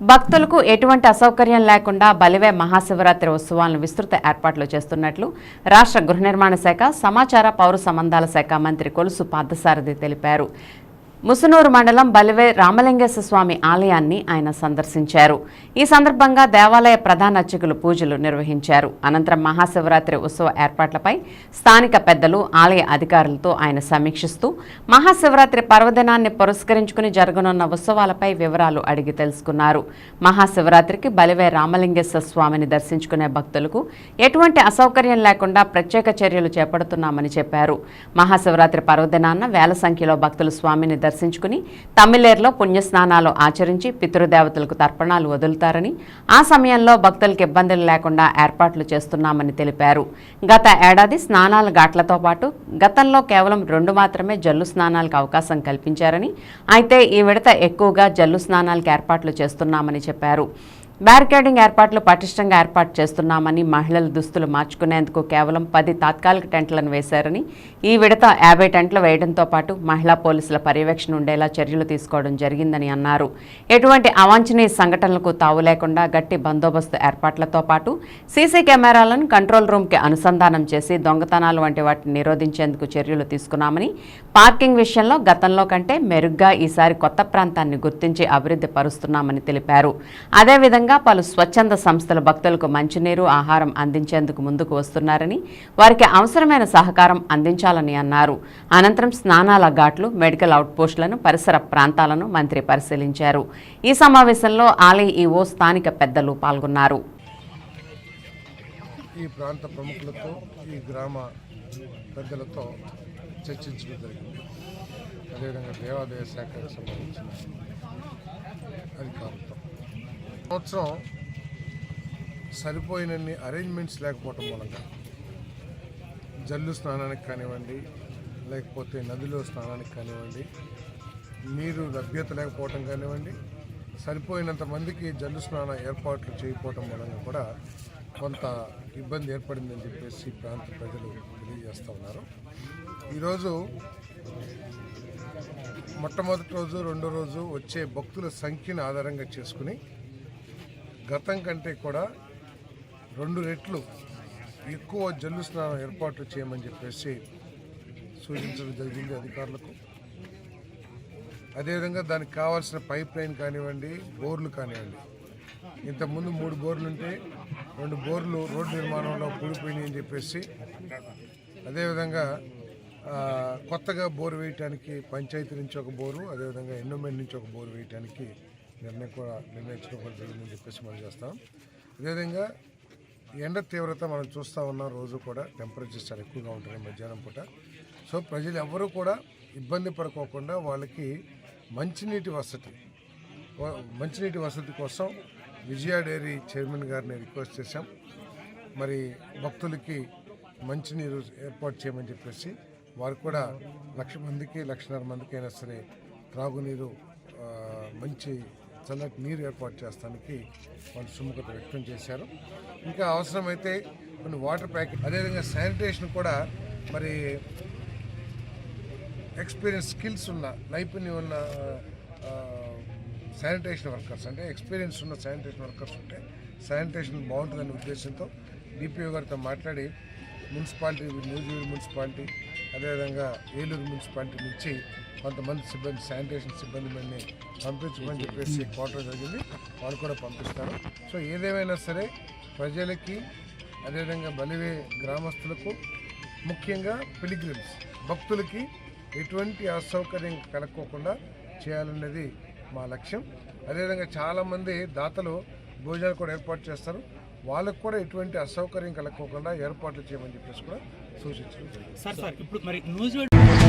భక్తులకు ఎటువంటి అసౌకర్యం లేకుండా బలివే మహాశివరాత్రి ఉత్సవాలను విస్తృత ఏర్పాట్లు చేస్తున్నట్లు రాష్ట్ర గృహ నిర్మాణ శాఖ సమాచార పౌర సంబంధాల శాఖ మంత్రి కొలుసు పార్థసారథి తెలిపారు. ముసునూరు మండలం బలివే రామలింగేశ్వర స్వామి ఆలయాన్ని ఆయన సందర్శించారు. ఈ సందర్భంగా దేవాలయ ప్రధాన అర్చకులు పూజలు నిర్వహించారు. అనంతరం మహాశివరాత్రి ఉత్సవ ఏర్పాట్లపై స్థానిక పెద్దలు ఆలయ అధికారులతో ఆయన సమీక్షిస్తూ మహాశివరాత్రి పర్వదినాన్ని పురస్కరించుకుని జరగనున్న ఉత్సవాలపై వివరాలు అడిగి తెలుసుకున్నారు. మహాశివరాత్రికి బలివే రామలింగేశ్వర స్వామిని దర్శించుకునే భక్తులకు ఎటువంటి అసౌకర్యం లేకుండా ప్రత్యేక చర్యలు చేపడుతున్నామని చెప్పారు. మహాశివరాత్రి పర్వదినాన్న వేల సంఖ్యలో భక్తులు స్వామిని దర్శించుకుని తమిళేరులో పుణ్యస్నానాలు ఆచరించి పితృదేవతలకు తర్పణాలు వదులుతారని ఆ సమయంలో భక్తులకు ఇబ్బందులు లేకుండా ఏర్పాట్లు చేస్తున్నామని తెలిపారు. గత ఏడాది స్నానాల ఘాట్లతో పాటు గతంలో కేవలం రెండు మాత్రమే జల్లు స్నానాలకు అవకాశం కల్పించారని అయితే ఈ విడత ఎక్కువగా జల్లు స్నానాలకు ఏర్పాట్లు చేస్తున్నామని చెప్పారు. బ్యారికేడింగ్ ఏర్పాట్లు పటిష్టంగా ఏర్పాటు చేస్తున్నామని మహిళల దుస్తులు మార్చుకునేందుకు కేవలం పది తాత్కాలిక టెంట్లను వేశారని ఈ విడత యాభై టెంట్లు వేయడంతో పాటు మహిళా పోలీసుల పర్యవేక్షణ ఉండేలా చర్యలు తీసుకోవడం జరిగిందని అన్నారు. ఎటువంటి అవాంఛనీయ సంఘటనలకు తావు లేకుండా గట్టి బందోబస్తు ఏర్పాట్లతో పాటు సీసీ కెమెరాలను కంట్రోల్ రూమ్కి అనుసంధానం చేసి దొంగతనాలు వంటి వాటిని నిరోధించేందుకు చర్యలు తీసుకున్నామని పార్కింగ్ విషయంలో గతంలో కంటే మెరుగ్గా ఈసారి కొత్త ప్రాంతాన్ని గుర్తించి అభివృద్ధి పరుస్తున్నామని తెలిపారు. అదేవిధంగా పలు స్వచ్ఛంద సంస్థల భక్తులకు మంచినీరు ఆహారం అందించేందుకు ముందుకు వస్తున్నారని వారికి అవసరమైన సహకారం అందించాలని అన్నారు. అనంతరం స్నానాల ఘాట్లు మెడికల్ అవుట్పోస్టులను పరిసర ప్రాంతాలను మంత్రి పరిశీలించారు. ఈ సమావేశంలో ఆలయ ఈవో స్థానిక పెద్దలు పాల్గొన్నారు. ఈ ప్రాంత ప్రముఖులతో ఈ గ్రామ పెద్దలతో చర్చించడం జరిగింది. అదేవిధంగా దేవాదాయ శాఖకు సంబంధించిన అధికారులతో. సంవత్సరం సరిపోయినన్ని అరేంజ్మెంట్స్ లేకపోవటం మూలంగా జల్లు స్నానానికి కానివ్వండి లేకపోతే నదిలో స్నానానికి కానివ్వండి నీరు లభ్యత లేకపోవటం కానివ్వండి సరిపోయినంత మందికి జల్లు స్నాన ఏర్పాట్లు చేయకపోవటం మూలంగా కూడా కొంత ఇబ్బంది ఏర్పడిందని చెప్పేసి ప్రాంత ప్రజలు తెలియజేస్తూ ఉన్నారు. ఈరోజు మొట్టమొదటి రోజు రెండో రోజు వచ్చే భక్తుల సంఖ్యను ఆధారంగా చేసుకుని గతం కంటే కూడా రెండు రెట్లు ఎక్కువ జల్లు స్నానం ఏర్పాట్లు చేయమని చెప్పేసి సూచించడం జరిగింది అధికారులకు. అదేవిధంగా దానికి కావాల్సిన పైప్ లైన్ కానివ్వండి బోర్లు కానివ్వండి. ఇంతకుముందు మూడు బోర్లు ఉంటే రెండు బోర్లు రోడ్డు నిర్మాణంలో కూలిపోయినాయి అని చెప్పేసి అదేవిధంగా కొత్తగా బోర్ వేయటానికి పంచాయతీ నుంచి ఒక బోరు అదేవిధంగా ఎండోమెంట్ నుంచి ఒక బోరు వేయటానికి నిర్ణయం కూడా నిర్ణయించుకోవడం జరిగిందని చెప్పేసి మనం చేస్తాం. అదేవిధంగా ఎండ తీవ్రత మనం చూస్తూ ఉన్నాం రోజు కూడా టెంపరేచర్స్ చాలా ఎక్కువగా ఉంటుంది మధ్యాహ్నం పూట. సో ప్రజలు ఎవరూ కూడా ఇబ్బంది పడుకోకుండా వాళ్ళకి మంచినీటి వసతి మంచినీటి వసతి కోసం విజయ డైరీ చైర్మన్ గారిని రిక్వెస్ట్ చేశాం. మరి భక్తులకి మంచినీరు ఏర్పాటు చేయమని చెప్పేసి వారు కూడా లక్ష మందికి లక్షన్నర మందికి అయినా సరే త్రాగునీరు మంచి చల్లటి నీరు ఏర్పాటు చేస్తానికి వాళ్ళు సుముఖత వ్యక్తం చేశారు. ఇంకా అవసరమైతే కొన్ని వాటర్ ప్యాకెట్ అదేవిధంగా శానిటేషన్ కూడా మరి ఎక్స్పీరియన్స్ స్కిల్స్ ఉన్న నైపుణ్యం ఉన్న శానిటేషన్ వర్కర్స్ అంటే ఎక్స్పీరియన్స్ ఉన్న శానిటేషన్ వర్కర్స్ ఉంటే శానిటేషన్ బాగుంటుందనే ఉద్దేశంతో డిపిఓ గారితో మాట్లాడి మున్సిపాలిటీ నూజివీడు మున్సిపాలిటీ అదేవిధంగా ఏలూరు మున్సిపాలిటీ నుంచి కొంతమంది సిబ్బంది శానిటేషన్ సిబ్బంది మందిని పంపించమని చెప్పేసి కోరడం జరిగింది. వాళ్ళు కూడా పంపిస్తారు. సో ఏదేమైనా సరే ప్రజలకి అదేవిధంగా బలివే గ్రామస్తులకు ముఖ్యంగా పిలిగ్రిమ్స్ భక్తులకి ఎటువంటి అసౌకర్యం కలక్కోకుండా చేయాలనేది మా లక్ష్యం. అదేవిధంగా చాలామంది దాతలు భోజనాలు కూడా ఏర్పాటు చేస్తారు. వాళ్ళకు కూడా ఎటువంటి అసౌకర్యం కలగకుండా ఏర్పాట్లు చేయమని చెప్పేసి కూడా సూచించారు సార్ సార్ ఇప్పుడు మరి న్యూజిలాండ్